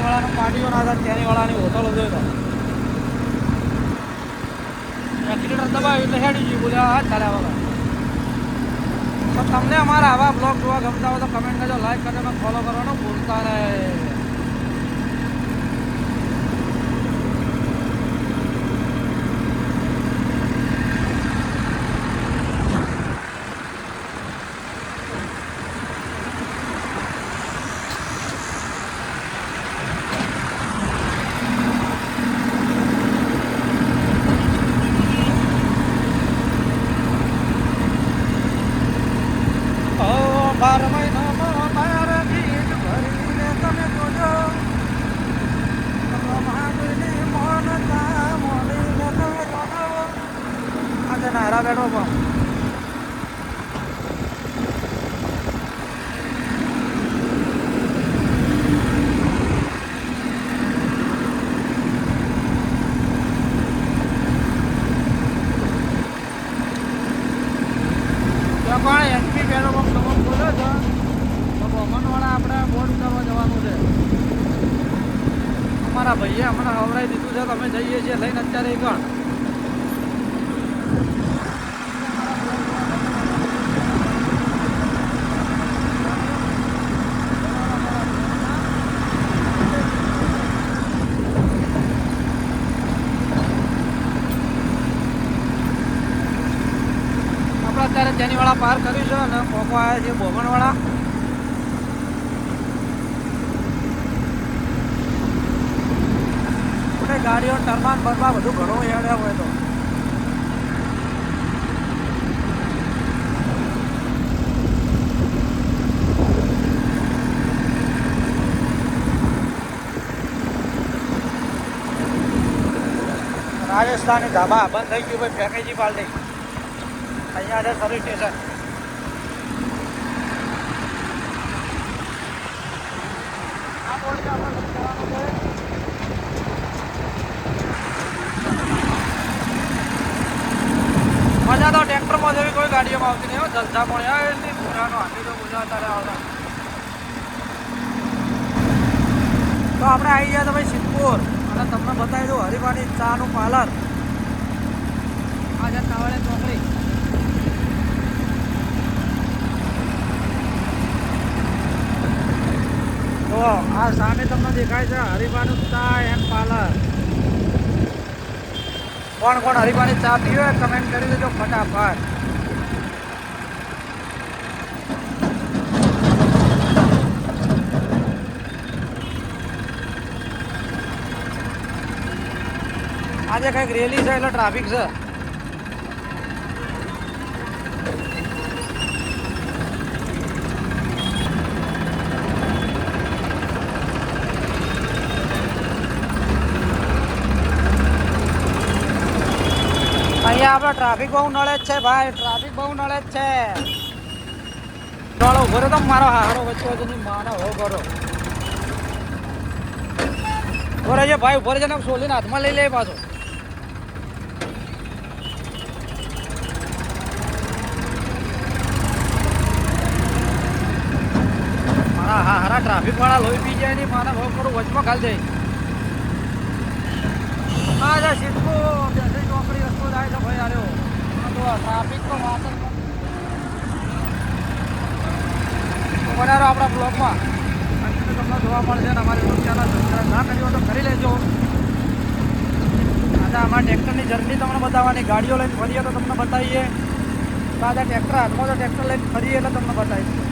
ચેનીવાળાનો પાટીઓ ના હતા ચેનીવાળાની હોટલો જોઈ તો. એક્સિલેટર દબાવ્યું હેડી ગયું, બોલે હા ચાલ્યા વગર. તો તમને અમારા આવા બ્લોગ જોવા ગમતા હોય તો કમેન્ટ કરજો લાઈક કરજો ફોલો કરવાનું ભૂલતા નહીં ઓ બાર મહિનામાં બાર ગીત ભરીને તમે જોજો મહાદેવની મોનતા મોલીને તમે જોજો આજે નાયરા બેઠો પણ તો પણ એચપી પેટ્રોલ પંપ નવો ખોલ્યો છે તો ભવનવાળા આપણે બોર્ડ કરવા જવાનું છે અમારા ભાઈએ, હમણાં હવડાવી દીધું છે, તમે જઈએ છીએ લઈને અત્યારે ગણ અત્યારે ચેનીવાળા પાર કર્યું છે અને કોકો આવ્યા છે બોમણવાળા આપણે ગાડીઓ ટરબાન બરબા બધું ઘણું હેડ્યા હોય તો. રાજસ્થાની ધાબા બંધ થઈ ગયું ભાઈ પેકેજી પાલટી. અહીંયા છે સર્વિસ સ્ટેશન આ બોર્ડ છે આપણે લખવાનું છે મજા તો ટ્રેક્ટરમાં ગાડીઓમાં આવતી નહીં જલસા પણ એટલી પુરાનો હાથી તો મજા અત્યારે આવતા. તો આપણે આવી ગયા તો ભાઈ સિદ્ધપુર. અને તમને બતાવી દઉં હરિભાની ચાનું પાર્લર. આ છે કાવડે ચોકડી. તો આ સામે તમને દેખાય છે હરિભાનું ચા એન્ડ પાર્લર. કોણ કોણ? હરિભાની ચા પીવે? કમેન્ટ કરી દેજો ફટાફટ. આજે કંઈક રેલી છે એટલે ટ્રાફિક છે. અહીંયા આપણે ટ્રાફિક બહુ નળે જ છે ભાઈ ટ્રાફિક બહુ નળે જ છે. ચાલો, ઊભો તો મારો હારો વચ્ચે વચ્ચેની માનો, હો કરો ઊભો રહેજે ભાઈ, ઊભો રહેજે ને, સોલીને હાથમાં લઈ લે પાછો. ટ્રાફિક વાળા લોહી પી જાય ને મારા હો થોડું વચમાં ખાલી જાય હા જા બેસી ચોકડી રસ્તો જાય છે ભાઈ આર્યો ટ્રાફિક તો વાત બનારો આપણા બ્લોગમાં. તમને જોવા મળશે અને અમારી યુટ્યુબ ચેનલ સબસ્ક્રાઈબ ના કરી હોય તો કરી લેજો. આજે અમારા ટ્રેક્ટરની જર્ની તમને બતાવવાની. ગાડીઓ લઈને ફરીએ તો તમને બતાવીએ. આજે ટ્રેક્ટર, હાથમાં તો ટ્રેક્ટર લઈને ફરીએ એટલે તમને બતાવીએ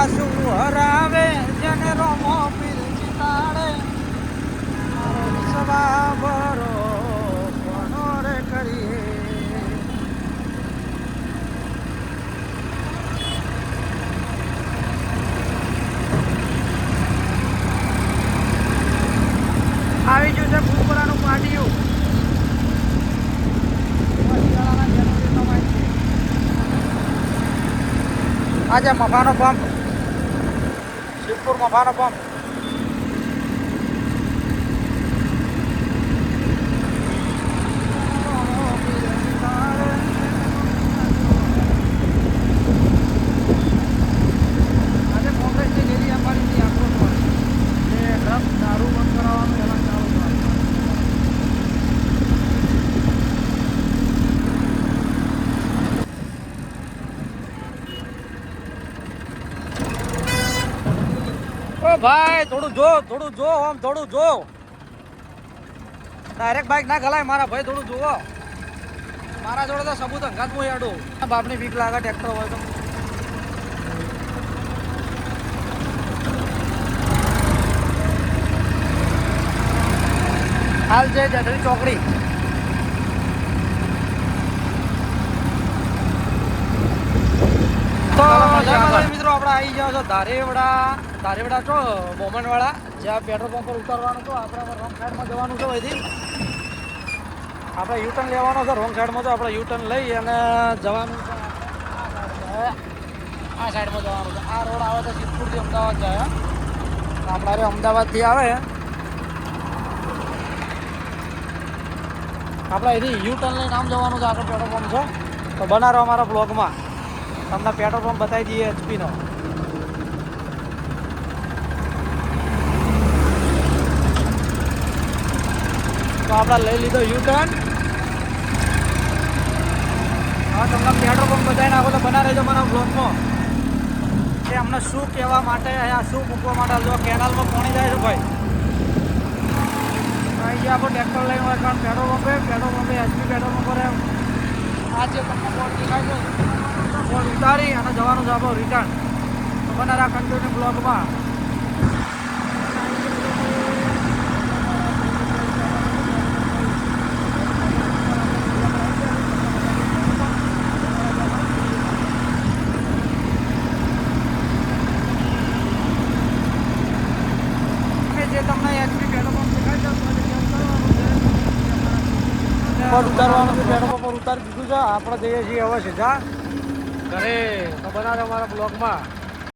આસુ હરાવે જેને રોમો પીર ચિતાડે મારો વિશ્વા બરો કોનો રે કરીએ? આવી ગયું છે આજે મફાનો પંપ. શિવપુર મફાનો પંપ આજે ભાઈ, થોડું જો થોડું જો, આમ થોડું જો. ડાયરેક્ટ બાઇક ના ખલાય મારા ભાઈ, થોડું જુઓ. મારા જોડે તો સબૂત અંગાત હું યાડું બાપની બીક લાગે ટ્રેક્ટર હોય તો. હાલ છે જટરી ચોકડી. મિત્રો, આપણે આવી ગયા છો ધારેવડા. ધારેવડા છો, બોમનવાળા. જ્યાં પેટ્રોલ પંપ પર ઉતારવાનું તો આપણે રોંગ સાઈડમાં જવાનું છે અહીંથી. આપણે યુટર્ન લેવાનો છે રોંગ સાઈડમાં તો આપણે યુટર્ન લઈ અને જવાનું છે આ સાઈડમાં જવાનું છે. આ રોડ આવે તો સિદ્ધપુરથી અમદાવાદ જાય આપણે હવે અમદાવાદથી આવે. આપણે અહીંથી યુટર્ન લઈને આમ જવાનું છે, આગળ પેટ્રોલ પંપ છે. તો બનાવો અમારા બ્લોગમાં તમને પેટ્રોલ પંપ બતાવી દઈએ એચપીનો. તો આપણે લઈ લીધો યુ ટર્ન હા તમને પેટ્રોલ પંપ બતાવી નાખો તો બના રહેજો મારા બ્લોગમાં કે અમને શું કહેવા માટે અહીંયા શું મૂકવા માટે જો કેનાલમાં પાણી જાય છે ભાઈ. અહીંયા આપણે ટ્રેક્ટર લઈને હોય, કારણ પેટ્રોલ પંપે પેટ્રોલ પંપે એચપી પેટ્રોલ પંપ આ જે તમને બોર્ડ દેખાય છે બોર્ડ ઉતારી અને જવાનું છે આપણું રિટર્ન તો બનારા કન્ટિન્યુ બ્લોગમાં કે જે તમને એચપી પેટ્રોલ પંપ દેખાય છે પર ઉતારવાનું છે પેટ્રોલ પંપ પર ઉતારી દીધું છે આપણે જઈએ છીએ હવે સીધા ઘરે. તો બનાવે અમારા બ્લોગમાં